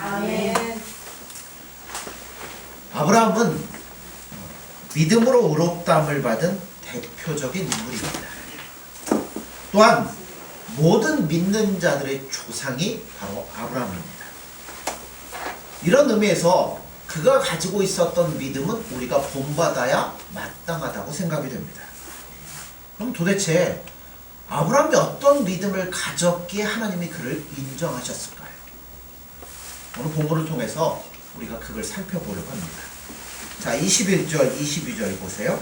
아멘. 아브라함은 믿음으로 의롭다함을 받은 대표적인 인물입니다. 또한 모든 믿는 자들의 조상이 바로 아브라함입니다. 이런 의미에서 그가 가지고 있었던 믿음은 우리가 본받아야 마땅하다고 생각이 됩니다. 그럼 도대체 아브라함이 어떤 믿음을 가졌기에 하나님이 그를 인정하셨을까요? 오늘 본문을 통해서 우리가 그걸 살펴보려고 합니다. 자, 21절, 22절 보세요.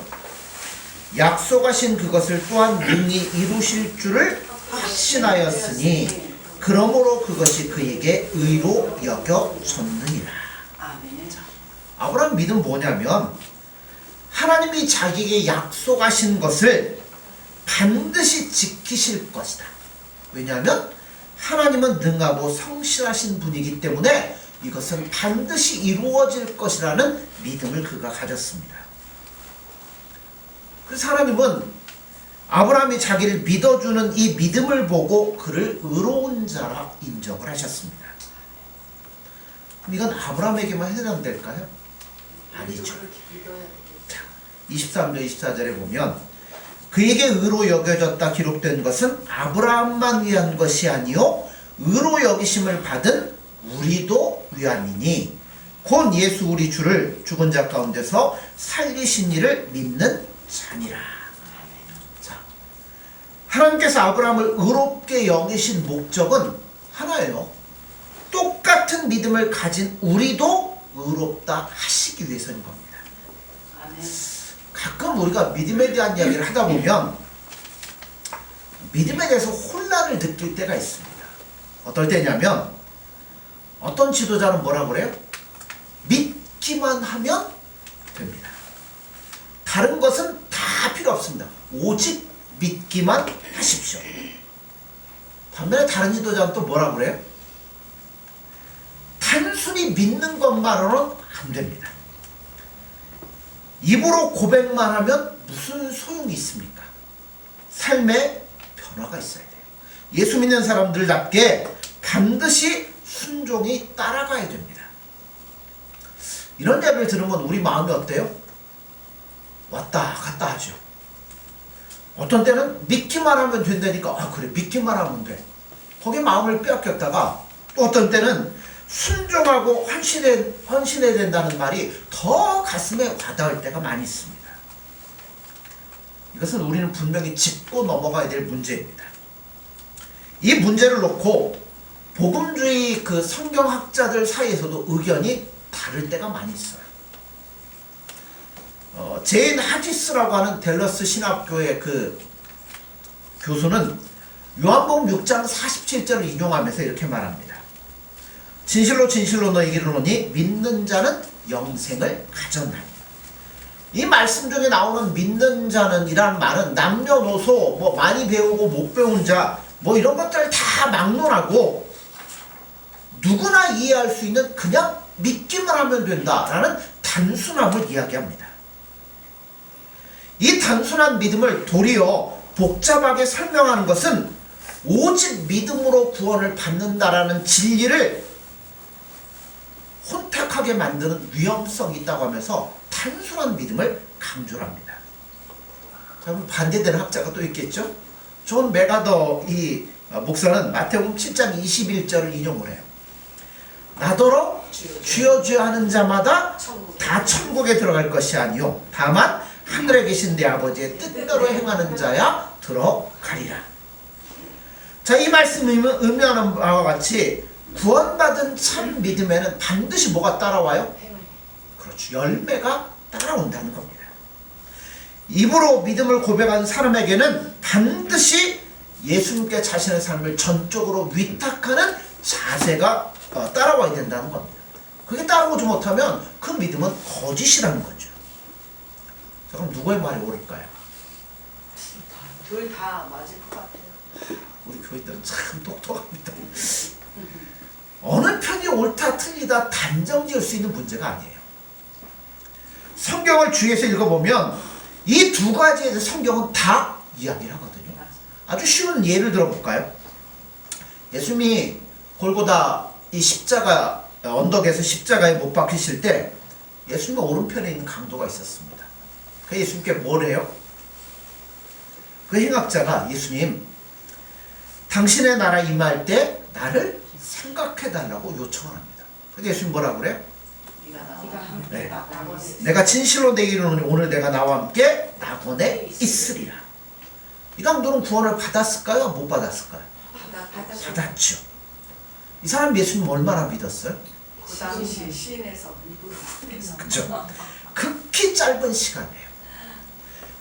약속하신 그것을 또한 능히 이루실 줄을 확신하였으니 그러므로 그것이 그에게 의로 여겨졌느니라. 아브라함 믿음 뭐냐면 하나님이 자기에게 약속하신 것을 반드시 지키실 것이다. 왜냐하면 하나님은 능하고 성실하신 분이기 때문에 이것은 반드시 이루어질 것이라는 믿음을 그가 가졌습니다. 그래서 하나님은 아브라함이 자기를 믿어주는 이 믿음을 보고 그를 의로운 자라 인정을 하셨습니다. 그럼 이건 아브라함에게만 해당될까요? 아니죠. 23절 24절에 보면 그에게 의로 여겨졌다 기록된 것은 아브라함만 위한 것이 아니요 의로 여기심을 받은 우리도 위함이니 곧 예수 우리 주를 죽은 자 가운데서 살리신 이를 믿는 자니라. 자, 하나님께서 아브라함을 의롭게 여기신 목적은 하나예요. 똑같은 믿음을 가진 우리도 의롭다 하시기 위해서인 겁니다. 아멘. 가끔 우리가 믿음에 대한 이야기를 하다 보면 믿음에 대해서 혼란을 느낄 때가 있습니다. 어떨 때냐면 어떤 지도자는 뭐라 그래요? 믿기만 하면 됩니다. 다른 것은 다 필요 없습니다. 오직 믿기만 하십시오. 반면에 다른 지도자는 또 뭐라 그래요? 단순히 믿는 것만으로는 안 됩니다. 입으로 고백만 하면 무슨 소용이 있습니까? 삶에 변화가 있어야 돼요. 예수 믿는 사람들답게 반드시 순종이 따라가야 됩니다. 이런 이야기를 들으면 우리 마음이 어때요? 왔다 갔다 하죠. 어떤 때는 믿기만 하면 된다니까 아 그래 믿기만 하면 돼. 거기에 마음을 빼앗겼다가 또 어떤 때는 순종하고 헌신해, 헌신해야 된다는 말이 더 가슴에 와닿을 때가 많이 있습니다. 이것은 우리는 분명히 짚고 넘어가야 될 문제입니다. 이 문제를 놓고 복음주의 그 성경학자들 사이에서도 의견이 다를 때가 많이 있어요. 어, 제인 하지스라고 하는 델러스 신학교의 그 교수는 요한복음 6장 47절을 인용하면서 이렇게 말합니다. 진실로 진실로 너희에게 이르노니 믿는 자는 영생을 가졌나니 이 말씀 중에 나오는 믿는 자는 이란 말은 남녀노소 뭐 많이 배우고 못 배운 자 뭐 이런 것들을 다 막론하고 누구나 이해할 수 있는 그냥 믿기만 하면 된다라는 단순함을 이야기합니다. 이 단순한 믿음을 도리어 복잡하게 설명하는 것은 오직 믿음으로 구원을 받는다라는 진리를 혼탁하게 만드는 위험성이 있다고 하면서 단순한 믿음을 강조 합니다. 자, 그럼 반대되는 학자가 또 있겠죠? 존 메가더 이 어, 목사는 마태복음 7장 21절을 인용을 해요. 나더러 주여 주여 하는 자마다. 다 천국에 들어갈 것이 아니요 다만 하늘에 계신 내 아버지의 뜻대로 행하는 자야 들어가리라. 자, 이 말씀이 의미하는 바와 같이 구원받은 참 믿음에는 반드시 뭐가 따라와요? 그렇죠. 열매가 따라온다는 겁니다. 입으로 믿음을 고백한 사람에게는 반드시 예수님께 자신의 삶을 전적으로 위탁하는 자세가 어, 따라와야 된다는 겁니다. 그게 따라오지 못하면 그 믿음은 거짓이라는 거죠. 자, 그럼 누구의 말이 옳을까요? 둘 다 맞을 것 같아요. 우리 교인들은 참 똑똑합니다. 어느 편이 옳다 틀리다 단정 지을 수 있는 문제가 아니에요. 성경을 주위에서 읽어보면 이 두 가지에 대해서 성경은 다 이야기를 하거든요. 아주 쉬운 예를 들어볼까요? 예수님이 골고다 이 십자가 언덕에서 십자가에 못 박히실 때 예수님 오른편에 있는 강도가 있었습니다. 그 예수님께 뭐래요? 그 행악자가 예수님 당신의 나라 임할 때 나를 생각해 달라고 요청을 합니다. 근데 예수님 뭐라 그래요? 함께 네. 내가 진실로 내 이르노니 오늘 내가 나와 함께 낙원에 있으리라. 이 강도는 구원을 받았을까요? 못 받았을까요? 바다 받았죠. 이 사람 예수님 얼마나 믿었어요? 그 당시 시인에서 이부분에서 그죠? 극히 짧은 시간이에요.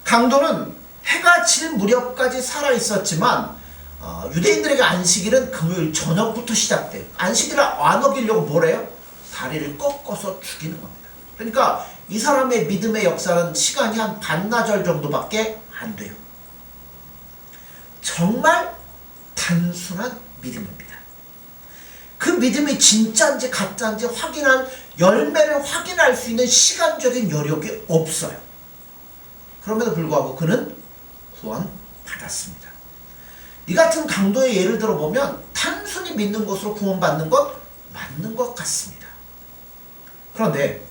강도는 해가 질 무렵까지 살아 있었지만 어, 유대인들에게 안식일은 금요일 저녁부터 시작돼요. 안식일을 안 어기려고 뭐래요? 다리를 꺾어서 죽이는 겁니다. 그러니까 이 사람의 믿음의 역사는 시간이 한 반나절 정도밖에 안 돼요. 정말 단순한 믿음입니다. 그 믿음이 진짜인지 가짜인지 확인한 열매를 확인할 수 있는 시간적인 여력이 없어요. 그럼에도 불구하고 그는 구원 받았습니다. 이 같은 강도의 예를 들어보면 단순히 믿는 것으로 구원받는 것 맞는 것 같습니다. 그런데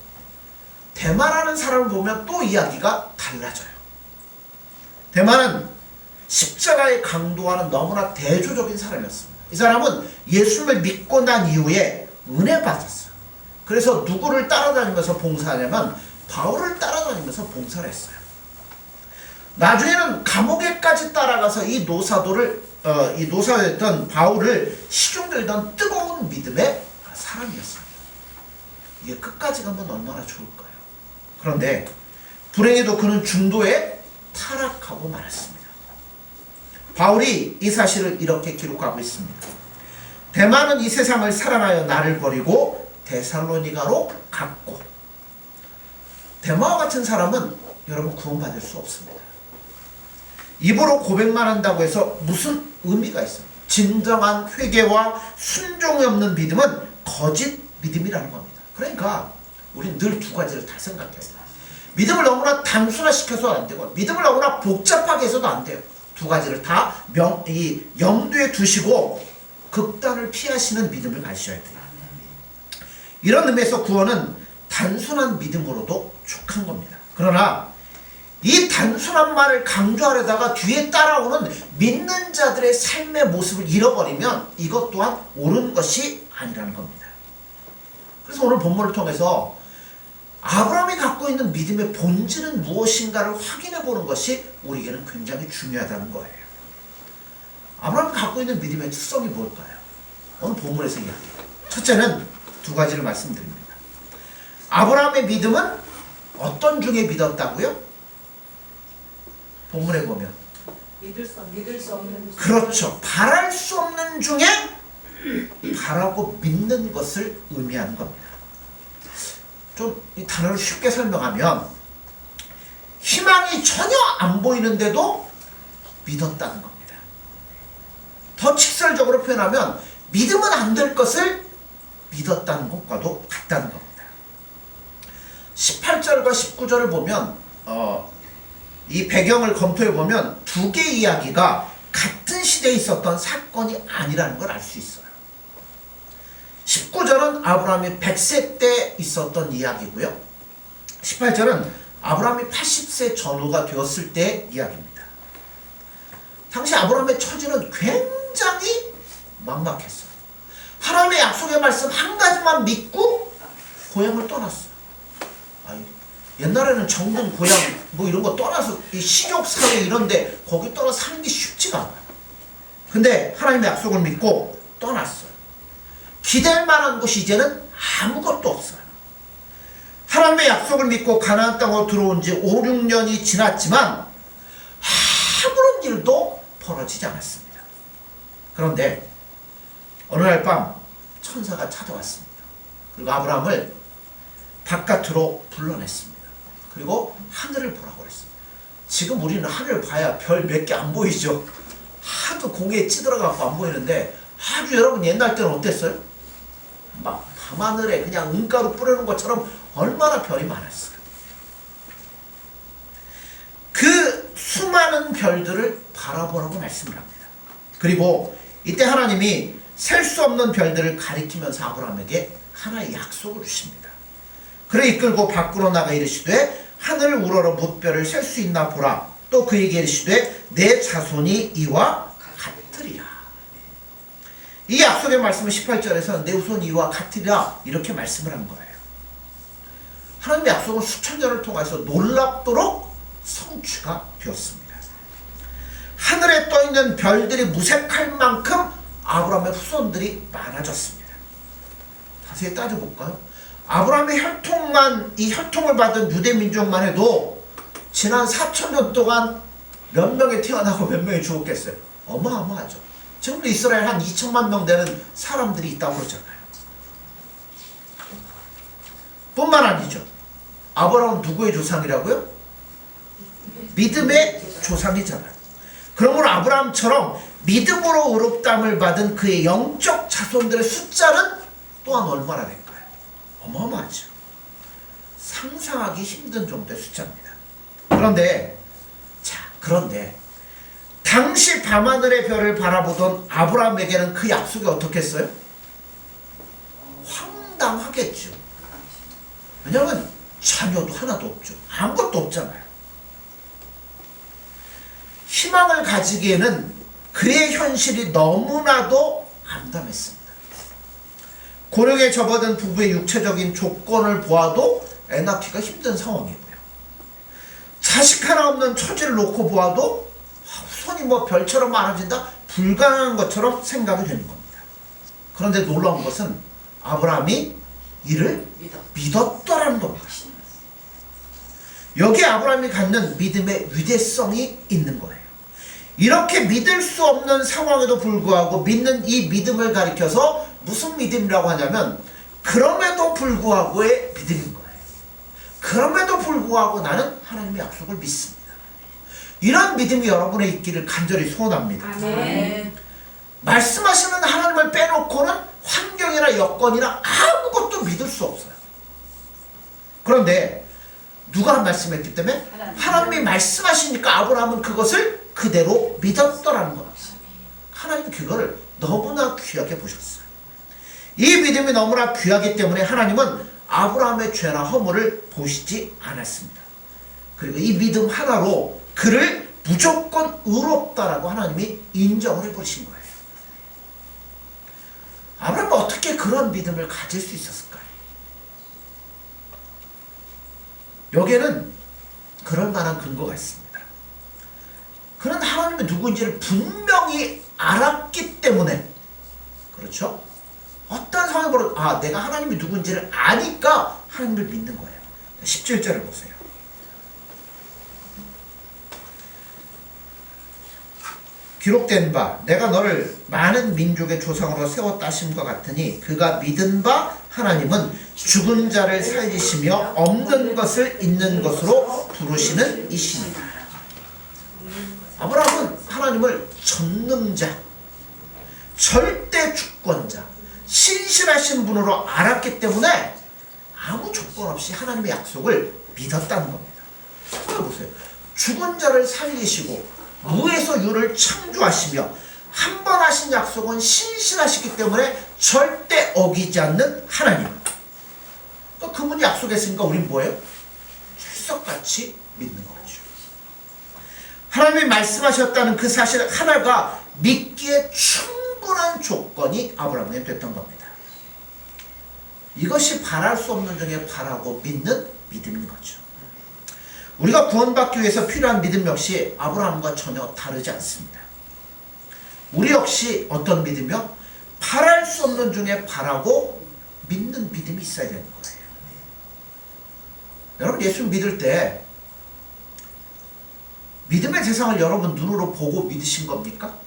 대마라는 사람을 보면 또 이야기가 달라져요. 대마는 십자가의 강도와는 너무나 대조적인 사람이었습니다. 이 사람은 예수를 믿고 난 이후에 은혜 받았어요. 그래서 누구를 따라다니면서 봉사하냐면 바울을 따라다니면서 봉사를 했어요. 나중에는 감옥에까지 따라가서 이 노사도를 어, 이 노사였던 바울을 시중들던 뜨거운 믿음의 사람이었습니다. 이게 끝까지 가면 얼마나 좋을까요? 그런데 불행히도 그는 중도에 타락하고 말았습니다. 바울이 이 사실을 이렇게 기록하고 있습니다. 대만은 이 세상을 사랑하여 나를 버리고 데살로니가로 갔고 대마와 같은 사람은 여러분 구원받을 수 없습니다. 입으로 고백만 한다고 해서 무슨 의미가 있어요? 진정한 회개와 순종이 없는 믿음은 거짓 믿음이라는 겁니다. 그러니까 우리는 늘 두 가지를 다 생각해요. 믿음을 너무나 단순화시켜서 안 되고 믿음을 너무나 복잡하게 해서도 안 돼요. 두 가지를 다 명, 이 염두에 두시고 극단을 피하시는 믿음을 가지셔야 돼요. 이런 의미에서 구원은 단순한 믿음으로도 족한 겁니다. 그러나 이 단순한 말을 강조하려다가 뒤에 따라오는 믿는 자들의 삶의 모습을 잃어버리면 이것 또한 옳은 것이 아니라는 겁니다. 그래서 오늘 본문을 통해서 아브라함이 갖고 있는 믿음의 본질은 무엇인가를 확인해 보는 것이 우리에게는 굉장히 중요하다는 거예요. 아브라함이 갖고 있는 믿음의 특성이 뭘까요? 오늘 본문에서 이야기해요. 첫째는 두 가지를 말씀드립니다. 아브라함의 믿음은 어떤 중에 믿었다고요? 본문에 보면 믿을 수 믿을 수 없는 그렇죠. 바랄 수 없는 중에 바라고 믿는 것을 의미하는 겁니다. 좀 이 단어를 쉽게 설명하면 희망이 전혀 안 보이는데도 믿었다는 겁니다. 더 직설적으로 표현하면 믿으면 안 될 것을 믿었다는 것과도 같다는 겁니다. 18절과 19절을 보면 어, 이 배경을 검토해 보면 두 개의 이야기가 같은 시대에 있었던 사건이 아니라는 걸 알 수 있어요. 19절은 아브라함이 100세 때 있었던 이야기고요. 18절은 아브라함이 80세 전후가 되었을 때 이야기입니다. 당시 아브라함의 처지는 굉장히 막막했어요. 하나님의 약속의 말씀 한 가지만 믿고 고향을 떠났어요. 아이, 옛날에는 정든 고향 뭐 이런 거 떠나서 이 식욕 사회 이런데 거기 떠나 사는 게 쉽지가 않아요. 근데 하나님의 약속을 믿고 떠났어요. 기댈 만한 곳이 이제는 아무것도 없어요. 하나님의 약속을 믿고 가나안 땅으로 들어온 지 5, 6년이 지났지만 아무런 일도 벌어지지 않았습니다. 그런데 어느 날 밤 천사가 찾아왔습니다. 그리고 아브라함을 바깥으로 불러냈습니다. 그리고 하늘을 보라고 했습니다. 지금 우리는 하늘을 봐야 별 몇 개 안 보이죠. 하도 공에 찌들어갖고 안 보이는데 아주 여러분 옛날 때는 어땠어요? 막 밤하늘에 그냥 은가루 뿌리는 것처럼 얼마나 별이 많았어요. 그 수많은 별들을 바라보라고 말씀을 합니다. 그리고 이때 하나님이 셀 수 없는 별들을 가리키면서 아브라함에게 하나의 약속을 주십니다. 그래 이끌고 밖으로 나가 이르시되 하늘 우러러 뭇별을 셀수 있나 보라. 또 그에게 이르시되 내 자손이 이와 같으리라. 이 약속의 말씀은 18절에서 내 후손 이와 같으리라 이렇게 말씀을 한 거예요. 하나님의 약속은 수천 년을 통해서 놀랍도록 성취가 되었습니다. 하늘에 떠 있는 별들이 무색할 만큼 아브라함의 후손들이 많아졌습니다. 자세히 따져볼까요? 아브라함의 혈통만 이 혈통을 받은 유대 민족만 해도 지난 4천 년 동안 몇 명이 태어나고 몇 명이 죽었겠어요? 어마어마하죠. 지금도 이스라엘 한 2천만 명 되는 사람들이 있다고 그러잖아요. 뿐만 아니죠. 아브라함은 누구의 조상이라고요? 믿음의 조상이잖아요. 그러므로 아브라함처럼 믿음으로 의롭담을 받은 그의 영적 자손들의 숫자는 또한 얼마나 될까요? 어마어마하죠. 상상하기 힘든 정도의 숫자입니다. 그런데 자 그런데 당시 밤하늘의 별을 바라보던 아브라함에게는 그 약속이 어떻겠어요? 황당하겠죠. 왜냐하면 자녀도 하나도 없죠. 아무것도 없잖아요. 희망을 가지기에는 그의 현실이 너무나도 암담했습니다. 고령에 접어든 부부의 육체적인 조건을 보아도 애 낳기가 힘든 상황이고요. 자식 하나 없는 처지를 놓고 보아도 후손이 뭐 별처럼 많아진다? 불가능한 것처럼 생각이 되는 겁니다. 그런데 놀라운 것은 아브라함이 이를 믿어. 믿었더라는 겁니다. 여기 아브라함이 갖는 믿음의 위대성이 있는 거예요. 이렇게 믿을 수 없는 상황에도 불구하고 믿는 이 믿음을 가리켜서 무슨 믿음이라고 하냐면 그럼에도 불구하고의 믿음인 거예요. 그럼에도 불구하고 나는 하나님의 약속을 믿습니다. 이런 믿음이 여러분의 있기를 간절히 소원합니다. 아멘. 말씀하시는 하나님을 빼놓고는 환경이나 여건이나 아무것도 믿을 수 없어요. 그런데 누가 말씀했기 때문에 하나님. 하나님이 말씀하시니까 아브라함은 그것을 그대로 믿었더라는 겁니다. 하나님 그거를 너무나 귀하게 보셨어요. 이 믿음이 너무나 귀하기 때문에 하나님은 아브라함의 죄나 허물을 보시지 않았습니다. 그리고 이 믿음 하나로 그를 무조건 의롭다라고 하나님이 인정을 해버리신 거예요. 아브라함은 어떻게 그런 믿음을 가질 수 있었을까요? 여기에는 그럴 만한 근거가 있습니다. 그는 하나님이 누구인지를 분명히 알았기 때문에 그렇죠? 어떤 벌어 아 내가 하나님이 누구인지를 아니까 하나님을 믿는 거예요. 17절을 보세요. 기록된 바 내가 너를 많은 민족의 조상으로 세웠다 하심과 같으니 그가 믿은 바 하나님은 죽은 자를 살리시며 없는 것을 있는 것으로 부르시는 이시니라. 아브라함은 하나님을 전능자, 절대 주권자, 신실하신 분으로 알았기 때문에 아무 조건 없이 하나님의 약속을 믿었다는 겁니다. 보세요. 죽은 자를 살리시고 무에서 유를 창조하시며 한 번 하신 약속은 신실하시기 때문에 절대 어기지 않는 하나님. 그러니까 그분이 약속했으니까 우린 뭐예요? 철석같이 믿는 거죠. 하나님이 말씀하셨다는 그 사실 하나가 믿기에 충 분한 조건이 아브라함에 됐던 겁니다. 이것이 바랄 수 없는 중에 바라고 믿는 믿음인 거죠. 우리가 구원받기 위해서 필요한 믿음 역시 아브라함과 전혀 다르지 않습니다. 우리 역시 어떤 믿음이요? 바랄 수 없는 중에 바라고 믿는 믿음이 있어야 되는 거예요. 여러분 예수 믿을 때 믿음의 세상을 여러분 눈으로 보고 믿으신 겁니까?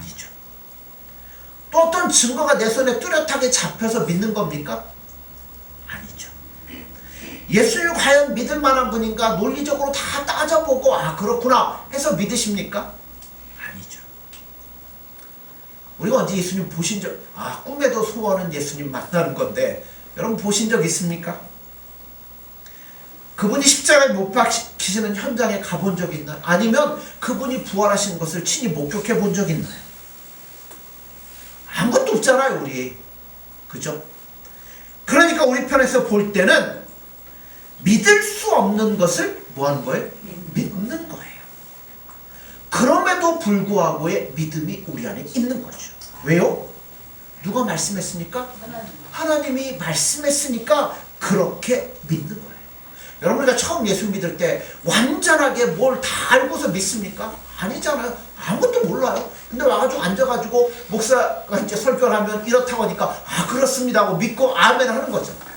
아니죠. 또 어떤 증거가 내 손에 뚜렷하게 잡혀서 믿는 겁니까? 아니죠. 예수를 과연 믿을 만한 분인가 논리적으로 다 따져보고 아 그렇구나 해서 믿으십니까? 아니죠. 우리가 언제 예수님 보신 적, 아 꿈에도 소원은 예수님 만나는 건데 여러분 보신 적 있습니까? 그분이 십자가에 못 박히시는 현장에 가본 적 있나요? 아니면 그분이 부활하신 것을 친히 목격해 본 적 있나요? 없잖아요, 우리. 그죠? 그러니까 우리 편에서 볼 때는 믿을 수 없는 것을 뭐 하는 거예요? 믿는 거예요. 그럼에도 불구하고의 믿음이 우리 안에 있는 거죠. 왜요? 누가 말씀했습니까? 하나님. 하나님이 말씀했으니까 그렇게 믿는 거예요. 여러분 우리가 처음 예수 믿을 때 완전하게 뭘 다 알고서 믿습니까? 아니잖아요. 아무것도 몰라요. 근데 와가지고 앉아가지고 목사가 이제 설교를 하면 이렇다고 하니까 아 그렇습니다 하고 믿고 아멘 하는 거잖아요.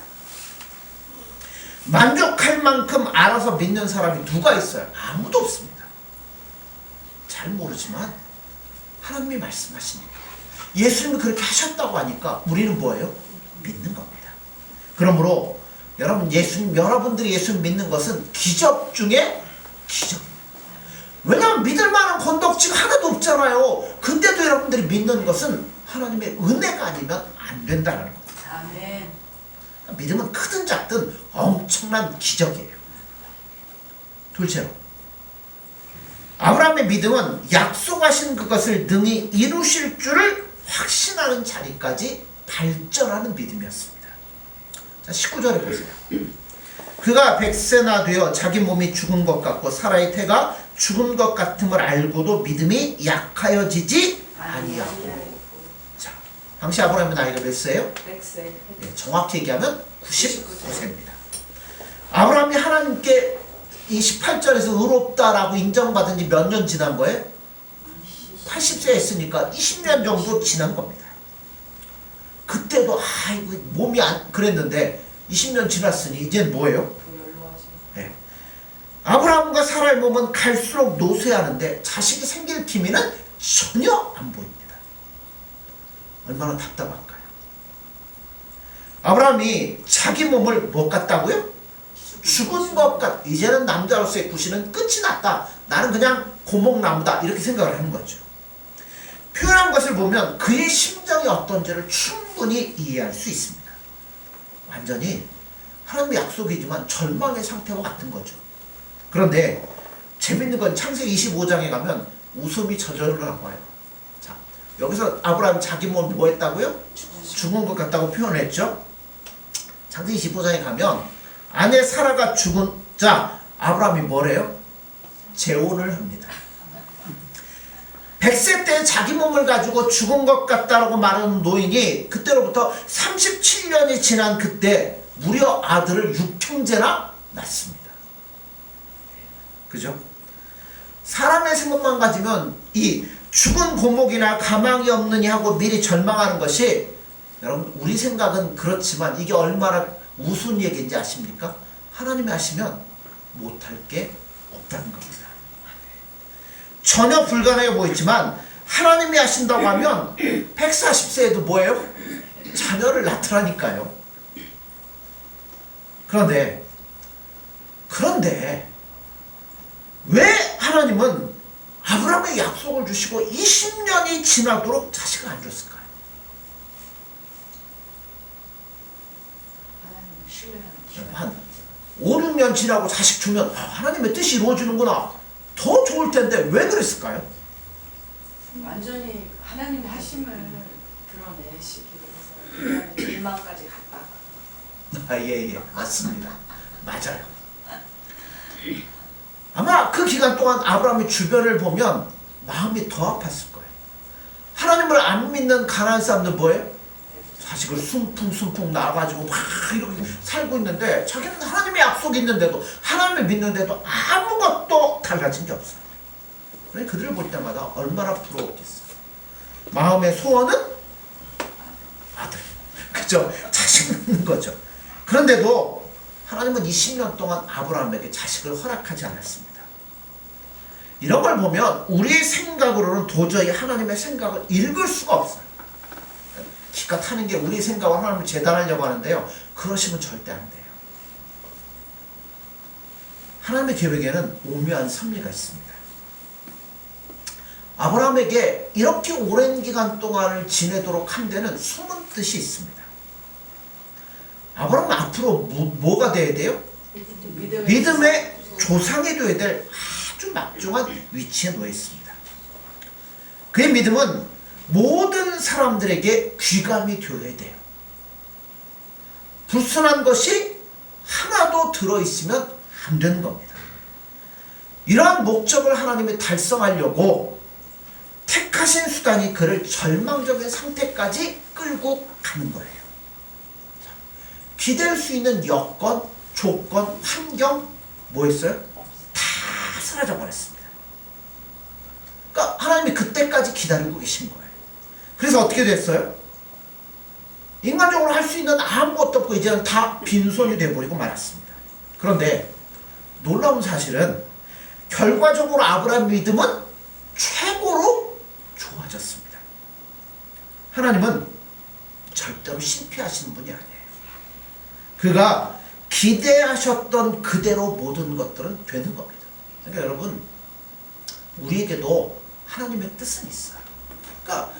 만족할 만큼 알아서 믿는 사람이 누가 있어요? 아무도 없습니다. 잘 모르지만 하나님이 말씀하시니까 예수님이 그렇게 하셨다고 하니까 우리는 뭐예요? 믿는 겁니다. 그러므로 여러분 예수님 여러분들이 예수님 믿는 것은 기적 중에 기적입니다. 왜냐하면 믿을 만한 건덕지가 하나도 없잖아요. 근데도 여러분들이 믿는 것은 하나님의 은혜가 아니면 안 된다는 겁니다. 아멘. 믿음은 크든 작든 엄청난 기적이에요. 둘째로 아브라함의 믿음은 약속하신 그것을 능히 이루실 줄을 확신하는 자리까지 발전하는 믿음이었습니다. 자, 19절에 보세요. 그가 백세나 되어 자기 몸이 죽은 것 같고 사라의 태가 죽은 것 같음을 알고도 믿음이 약하여지지 아니하고. 자, 당시 아브라함의 나이가 몇 세예요? 예, 정확히 얘기하면 99세입니다. 아브라함이 하나님께 이 18절에서 의롭다라고 인정받은 지 몇 년 지난 거예요? 80세 했으니까 20년 정도 지난 겁니다. 그때도 아이고 몸이 안 그랬는데 20년 지났으니 이젠 뭐예요? 아브라함과 사라의 몸은 갈수록 노쇠하는데 자식이 생길 기미는 전혀 안 보입니다. 얼마나 답답할까요? 아브라함이 자기 몸을 못 같다고요? 죽은 것 같. 이제는 남자로서의 구실은 끝이 났다. 나는 그냥 고목나무다. 이렇게 생각을 하는 거죠. 표현한 것을 보면 그의 심정이 어떤지를 충분히 이해할 수 있습니다. 완전히 하나님의 약속이지만 절망의 상태와 같은 거죠. 그런데 재밌는 건 창세기 25장에 가면 웃음이 저절로 나와요. 자, 여기서 아브라함 자기 몸 뭐 했다고요? 죽은 것 같다고 표현했죠. 창세기 25장에 가면 아내 사라가 죽은 자 아브라함이 뭐래요? 재혼을 합니다. 100세 때 자기 몸을 가지고 죽은 것 같다라고 말하는 노인이 그때로부터 37년이 지난 그때 무려 아들을 육형제나 낳습니다. 그죠? 사람의 생각만 가지면 이 죽은 고목이나 가망이 없느니 하고 미리 절망하는 것이 여러분 우리 생각은 그렇지만 이게 얼마나 우스운 얘기인지 아십니까? 하나님이 하시면 못할 게 없다는 겁니다. 전혀 불가능해 보이지만 하나님이 하신다고 하면 140세에도 뭐예요? 자녀를 낳더라니까요. 그런데 그런데 왜 하나님은 아브라함의 약속을 주시고 20년이 지나도록 자식을 안 줬을까요? 한 5, 6년 지나고 자식 주면 아, 하나님의 뜻이 이루어지는구나. 더 좋을 텐데 왜 그랬을까요? 완전히 하나님의 하심을 드러내시기 위해서 일망까지 갔다가 아, 예, 예. 맞습니다. 맞아요. 아마 그 기간 동안 아브라함의 주변을 보면 마음이 더 아팠을 거예요. 하나님을 안 믿는 가난한 사람들 뭐예요? 자식을 숨풍숨풍 낳아가지고 막 이렇게 살고 있는데 자기는 하나님의 약속이 있는데도 하나님을 믿는데도 아무것도 달라진 게 없어요. 그래 그들을 볼 때마다 얼마나 부러웠겠어요. 마음의 소원은 아들. 그죠? 자식 낳는 거죠. 그런데도 하나님은 20년 동안 아브라함에게 자식을 허락하지 않았습니다. 이런 걸 보면 우리의 생각으로는 도저히 하나님의 생각을 읽을 수가 없어요. 기가 타는 게 우리 생각과 하나님을 재단하려고 하는데요. 그러시면 절대 안 돼요. 하나님의 계획에는 오묘한 섭리가 있습니다. 아브라함에게 이렇게 오랜 기간 동안을 지내도록 한 데는 숨은 뜻이 있습니다. 아브라함은 앞으로 뭐, 뭐가 돼야 돼요? 믿음의 조상이 되어야 될 아주 막중한 위치에 놓여 있습니다. 그의 믿음은 모든 사람들에게 귀감이 되어야 돼요. 불순한 것이 하나도 들어있으면 안 되는 겁니다. 이러한 목적을 하나님이 달성하려고 택하신 수단이 그를 절망적인 상태까지 끌고 가는 거예요. 자, 기댈 수 있는 여건, 조건, 환경 뭐였어요? 다 사라져 버렸습니다. 그러니까 하나님이 그때까지 기다리고 계신 거예요. 그래서 어떻게 됐어요? 인간적으로 할 수 있는 아무것도 없고 이제는 다 빈손이 돼버리고 말았습니다. 그런데 놀라운 사실은 결과적으로 아브라함 믿음은 최고로 좋아졌습니다. 하나님은 절대로 실패하시는 분이 아니에요. 그가 기대하셨던 그대로 모든 것들은 되는 겁니다. 그러니까 여러분 우리에게도 하나님의 뜻은 있어요. 그러니까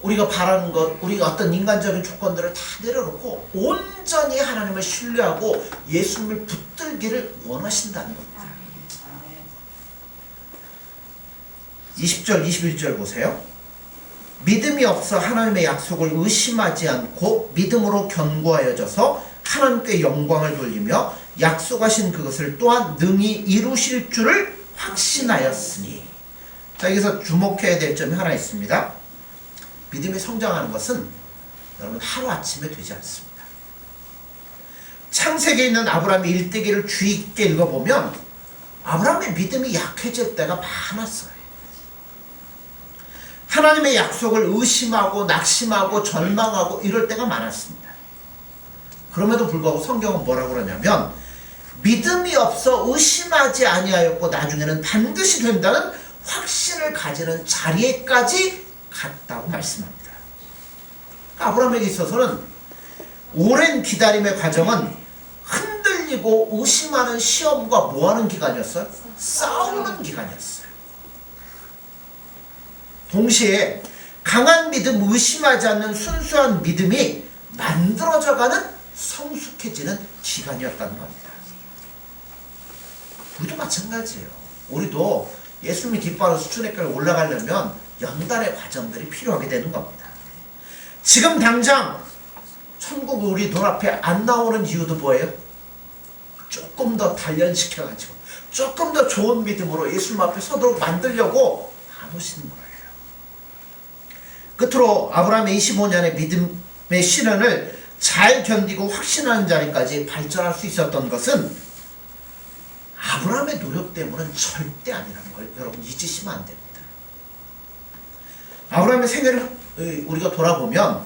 우리가 바라는 것, 우리가 어떤 인간적인 조건들을 다 내려놓고 온전히 하나님을 신뢰하고 예수님을 붙들기를 원하신다는 겁니다. 아멘. 20절, 21절 보세요. 믿음이 없어 하나님의 약속을 의심하지 않고 믿음으로 견고하여져서 하나님께 영광을 돌리며 약속하신 그것을 또한 능히 이루실 줄을 확신하였으니. 자, 여기서 주목해야 될 점이 하나 있습니다. 믿음이 성장하는 것은 여러분 하루아침에 되지 않습니다. 창세기에 있는 아브라함의 일대기를 주의 깊게 읽어보면 아브라함의 믿음이 약해질 때가 많았어요. 하나님의 약속을 의심하고 낙심하고 절망하고 이럴 때가 많았습니다. 그럼에도 불구하고 성경은 뭐라고 그러냐면 믿음이 없어 의심하지 아니하였고 나중에는 반드시 된다는 확신을 가지는 자리에까지 갔다고 말씀합니다. 그러니까 아브라함에게 있어서는 오랜 기다림의 과정은 흔들리고 의심하는 시험과 뭐하는 기간이었어요? 싸우는 기간이었어요. 동시에 강한 믿음, 의심하지 않는 순수한 믿음이 만들어져가는 성숙해지는 기간이었다는 겁니다. 우리도 마찬가지예요. 우리도 예수님이 기뻐하는 수준에까지 올라가려면 연단의 과정들이 필요하게 되는 겁니다. 지금 당장 천국 우리 눈앞에 안 나오는 이유도 뭐예요? 조금 더 단련시켜가지고 조금 더 좋은 믿음으로 예수님 앞에 서도록 만들려고 안 오시는 거예요. 끝으로 아브라함의 25년의 믿음의 시련을 잘 견디고 확신하는 자리까지 발전할 수 있었던 것은 아브라함의 노력 때문은 절대 아니라는 걸 여러분 잊으시면 안 됩니다. 아브라함의 생애를 우리가 돌아보면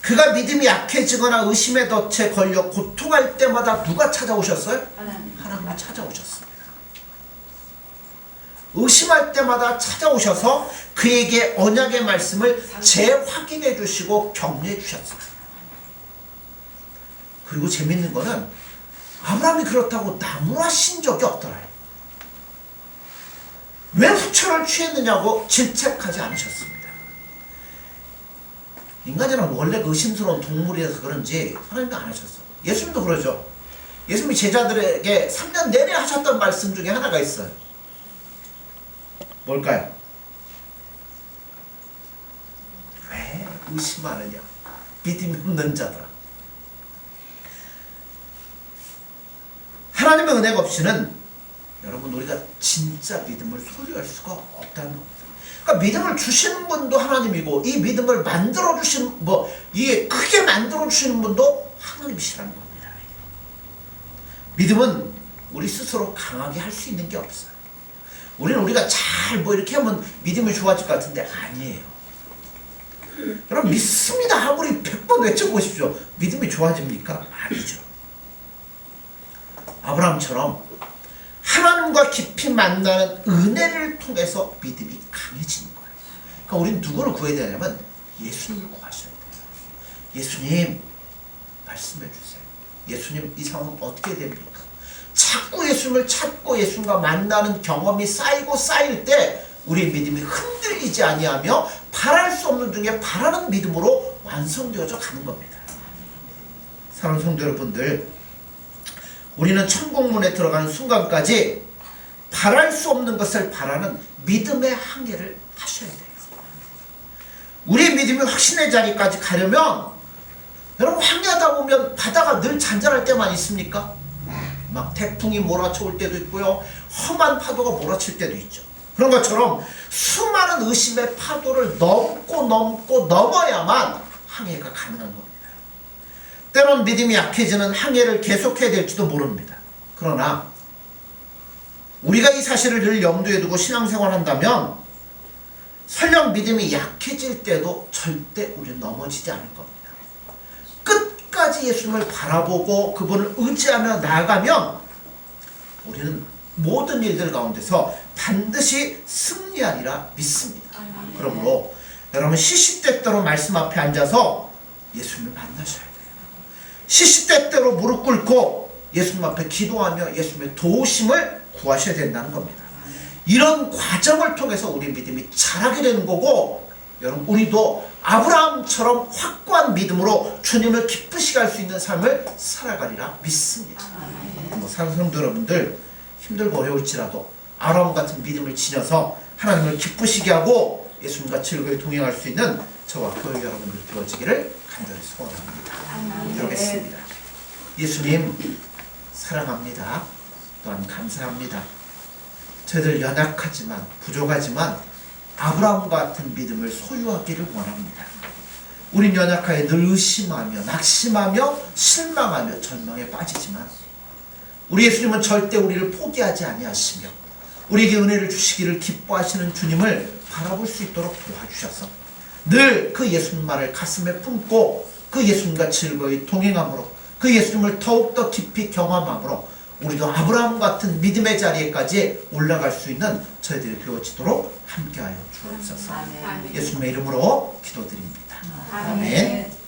그가 믿음이 약해지거나 의심의 덫에 걸려 고통할 때마다 누가 찾아오셨어요? 하나님. 하나님이 찾아오셨습니다. 의심할 때마다 찾아오셔서 그에게 언약의 말씀을 재확인해 주시고 격려해 주셨어요. 그리고 재밌는 거는 아브라함이 그렇다고 나무라신 적이 없더라요. 왜 후처를 취했느냐고 질책하지 않으셨습니다. 인간이란 원래 의심스러운 동물이라서 그런지 하나님도 안 하셨어. 예수님도 그러죠. 예수님이 제자들에게 3년 내내 하셨던 말씀 중에 하나가 있어요. 뭘까요? 왜 의심하느냐? 믿음이 없는 자들아. 하나님의 은혜가 없이는 여러분 우리가 진짜 믿음을 소유할 수가 없다는 겁니다. 그러니까 믿음을 주시는 분도 하나님이고 이 믿음을 만들어 주시는 뭐 이게 크게 만들어 주시는 분도 하나님이시라는 겁니다. 믿음은 우리 스스로 강하게 할 수 있는 게 없어요. 우리는 우리가 잘 뭐 이렇게 하면 믿음이 좋아질 것 같은데 아니에요. 여러분 믿습니다 하고 우리 100번 외쳐보십시오. 믿음이 좋아집니까? 아니죠. 아브라함처럼 하나님과 깊이 만나는 은혜를 통해서 믿음이 강해지는 거예요. 그러니까 우리는 누구를 구해야 되냐면 예수님을 구하셔야 돼요. 예수님 말씀해 주세요. 예수님 이 상황 어떻게 됩니까? 자꾸 예수님을 찾고 예수님과 만나는 경험이 쌓이고 쌓일 때 우리의 믿음이 흔들리지 아니하며 바랄 수 없는 중에 바라는 믿음으로 완성되어져 가는 겁니다. 사랑하는 성도 여러분들 우리는 천국문에 들어가는 순간까지 바랄 수 없는 것을 바라는 믿음의 항해를 하셔야 돼요. 우리의 믿음이 확신의 자리까지 가려면 여러분 항해하다 보면 바다가 늘 잔잔할 때만 있습니까? 막 태풍이 몰아쳐올 때도 있고요. 험한 파도가 몰아칠 때도 있죠. 그런 것처럼 수많은 의심의 파도를 넘고 넘고 넘어야만 항해가 가능한 겁니다. 때론 믿음이 약해지는 항해를 계속해야 될지도 모릅니다. 그러나 우리가 이 사실을 늘 염두에 두고 신앙생활 한다면 설령 믿음이 약해질 때도 절대 우리는 넘어지지 않을 겁니다. 끝까지 예수님을 바라보고 그분을 의지하며 나아가면 우리는 모든 일들 가운데서 반드시 승리하리라 믿습니다. 그러므로 여러분 시시때때로 말씀 앞에 앉아서 예수님을 만나셔야 돼요. 시시때때로 무릎 꿇고 예수님 앞에 기도하며 예수님의 도우심을 구하셔야 된다는 겁니다. 이런 과정을 통해서 우리 믿음이 자라게 되는 거고 여러분 우리도 아브라함처럼 확고한 믿음으로 주님을 기쁘시게 할 수 있는 삶을 살아가리라 믿습니다. 뭐 성도 여러분들 힘들고 어려울지라도 아브라함 같은 믿음을 지녀서 하나님을 기쁘시게 하고 예수님과 즐거이 동행할 수 있는 저와 교회 여러분들 되어지기를 간절히 소원합니다. 기도하겠습니다. 예수님 사랑합니다. 또한 감사합니다. 저희들 연약하지만 부족하지만 아브라함 같은 믿음을 소유하기를 원합니다. 우린 연약하에 늘 의심하며 낙심하며 실망하며 절망에 빠지지만 우리 예수님은 절대 우리를 포기하지 아니하시며 우리에게 은혜를 주시기를 기뻐하시는 주님을 바라볼 수 있도록 도와주셔서 늘 그 예수님만을 가슴에 품고 그 예수님과 즐거이 동행함으로 그 예수님을 더욱더 깊이 경험함으로 우리도 아브라함 같은 믿음의 자리에까지 올라갈 수 있는 저희들이 되어지도록 함께하여 주옵소서. 아멘. 예수님의 이름으로 기도드립니다. 아멘.